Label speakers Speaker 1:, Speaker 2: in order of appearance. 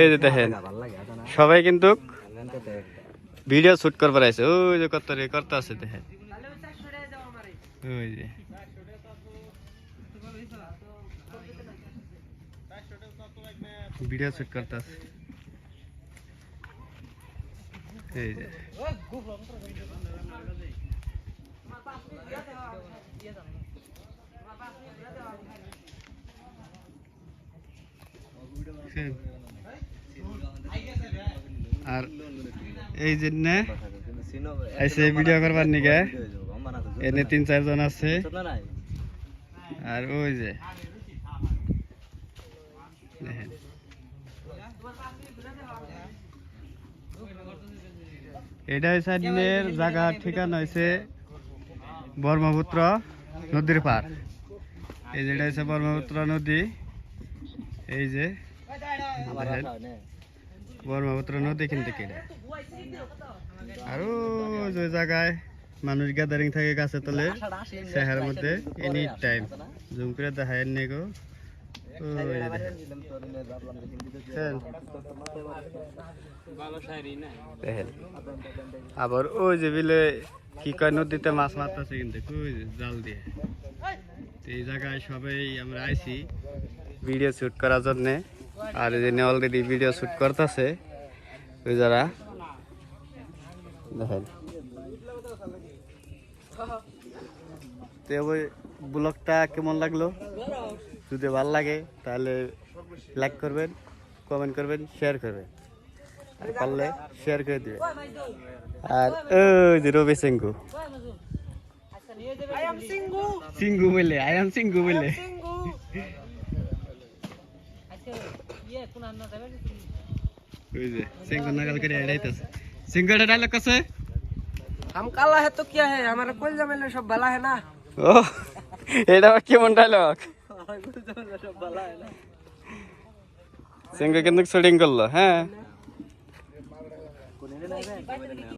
Speaker 1: এই যে দেখেন সবাই কিন্তু ভিডিও শুট করবার আছে ওই যে কত রে করতে আছে দেখেন। ওই যে। ভিডিও শুট করতে আছে। এই যে। আর এই জন্য আইসে ভিডিও করবার নিকে এনে তিন চারজন আছে। আর ওই যে, দেখেন। এটা জায়গা, ঠিকানা হয়েছে ব্রহ্মপুত্র নদীর পার এই যেটা হচ্ছে ব্রহ্মপুত্র নদী। এই যে ব্রহ্মপুত্র নদী কিন্তু কেটে আর যে জায়গায় মানুষ গ্যাদারিং থাকে গাছে তলে শহরের মধ্যে এনি টাইম জুম করে দেখায় নে গো। আবার ওই যে বিলে কি কয় নদীতে মাছ মারতেছে কিন্তু জাল দিয়ে। তো এই জায়গায় সবাই আমরা আইছি ভিডিও শুট করার জন্যে। আর এই জন্য অলরেডি ভিডিও শুট করতেছে। ওই যারা দেখেন। তো ওই ব্লগটা কেমন লাগল? যদি ভালো লাগে তাহলে লাইক করবেন কমেন্ট করবেন শেয়ার করবেন। আর পারলে শেয়ার করে দিবেন। আর ওই যে রবি সিংহু। সিংহু বলে আই এম সিংহু বলে ওই যে সিঙ্গল নাগাল করে এড়াইতেছে। সিঙ্গলটা ডায়লগ
Speaker 2: কাছে হাম কালা
Speaker 1: হে তো কি হে? আমার
Speaker 2: কোল জামেলে সব বালা
Speaker 1: হে কিন্তু শুটিং করল হ্যাঁ?